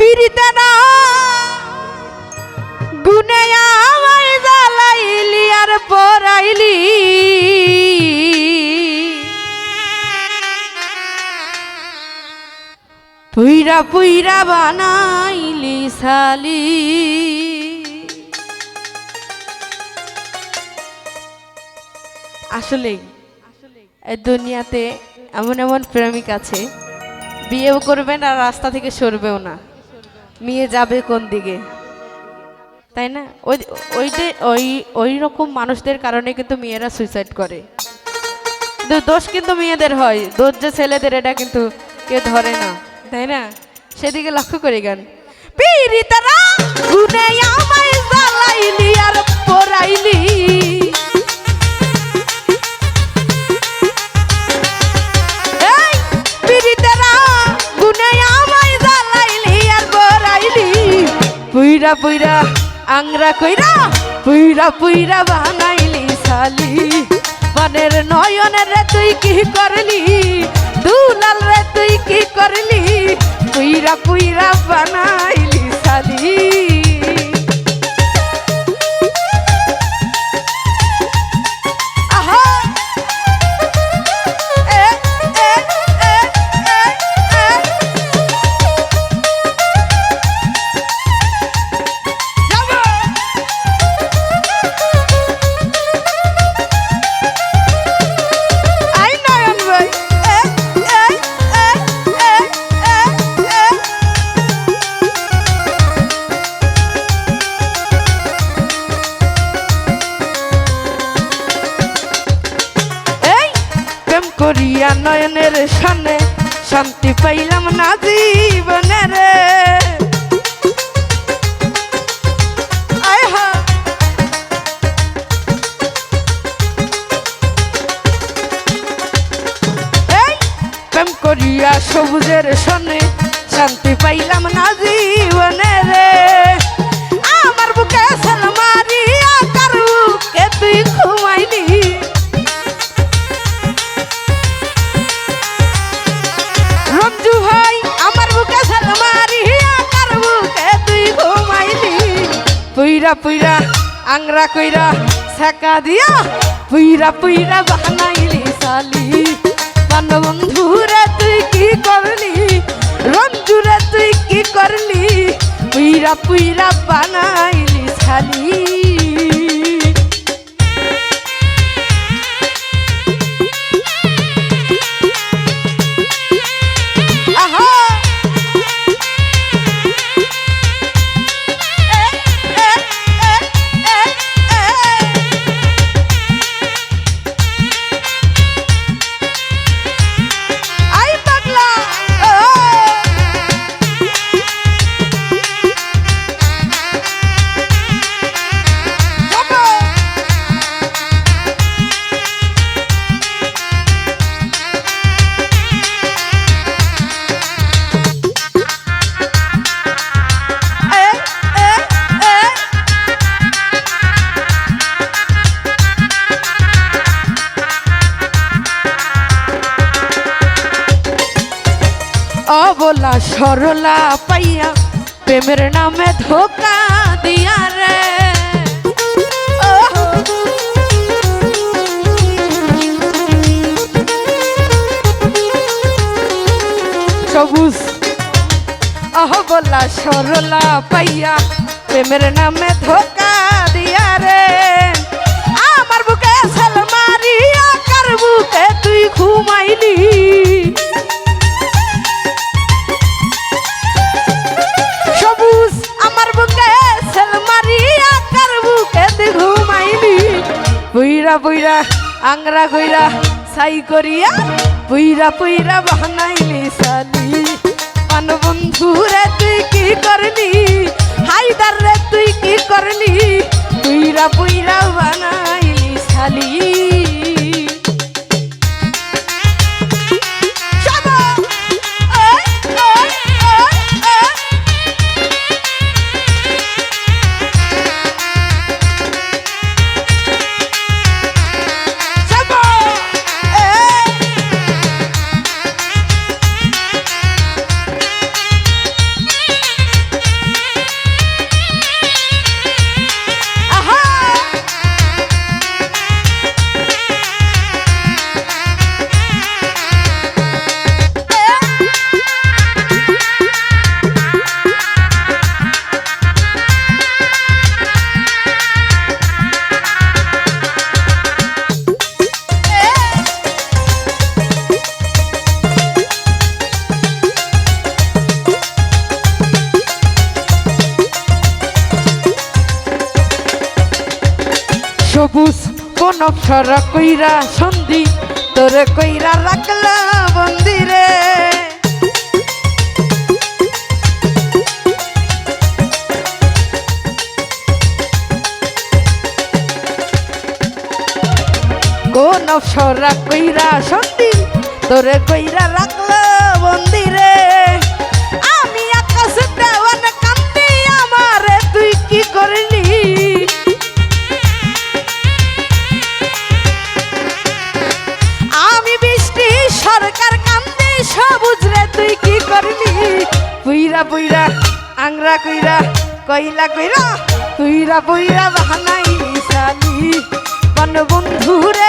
পিরিতানা গুনে আমায় জ্বালাইলি আর পরাইলি। পুইরা পুইরা বানাইলি সালি আসলেই এই দুনিয়াতে এমন এমন প্রেমিক আছে, বিয়েও করবেন আর রাস্তা থেকে সরবেও না। মেয়ে যাবে কোন দিকে? তাই না? ওই, ওইটে, ওই ওই রকম মানুষদের কারণে কিন্তু মেয়েরা সুইসাইড করে। দোষ কিন্তু মেয়েদের হয়। দোষ যে ছেলেদের, এটা কিন্তু কে ধরে না। তাই না? সেদিকে লক্ষ্য করে গান। পীড়িতারা গুনে আমায় জ্বালাইলি আর পরাইলি পুইরা পুইরা, আংরা কইরা, পুইরা পুইরা বানাইলি সালি মনের নয়নের রে তুই কি করলি? দুলাল রে তুই কি করলি? পুইরা পুইরা বানাইলি সালি নয়নের সামনে শান্তি পাইলাম না জীবনে রে। আয় হা এই প্রেম করিয়া সবুজের সনে শান্তি পাইলাম না জীবনে রে। পুইরা, আংরা কইরা ছেকা দিয়া পুইরা পুইরা বানাইলি সালি বন্ধু বন্ধুরে, তুই কি করলি? রঞ্জুরে তুই কি করলি? পুইরা পুইরা বানাইলি সালি সরলা পাইয়া প্রেমের নামে ধোকা দিয়া রে। সবুজ অহবলা সরলা পাইয়া প্রেমের নামে ধোকা বুইরা বুইরা আংরা কইরা সাই করিয়া, পুইরা পুইরা বানাইলি সালি পান বন্ধু রে, তুই কি করলি? হাইদার রে, তুই কি করলি? পুইরা পুইরা বানাইলি সালি কোন অপসরা কইরা সন্ধি? তোরে কইরা রাখলা বন্দিরে কোন অপসরা কইরা সন্ধি? তোরে কইরা রাখলা পুইরা পুইরা আংরা কইরা কইলা কইরা তুইরা পুইরা বাহানাই সালি বন বন্ধু রে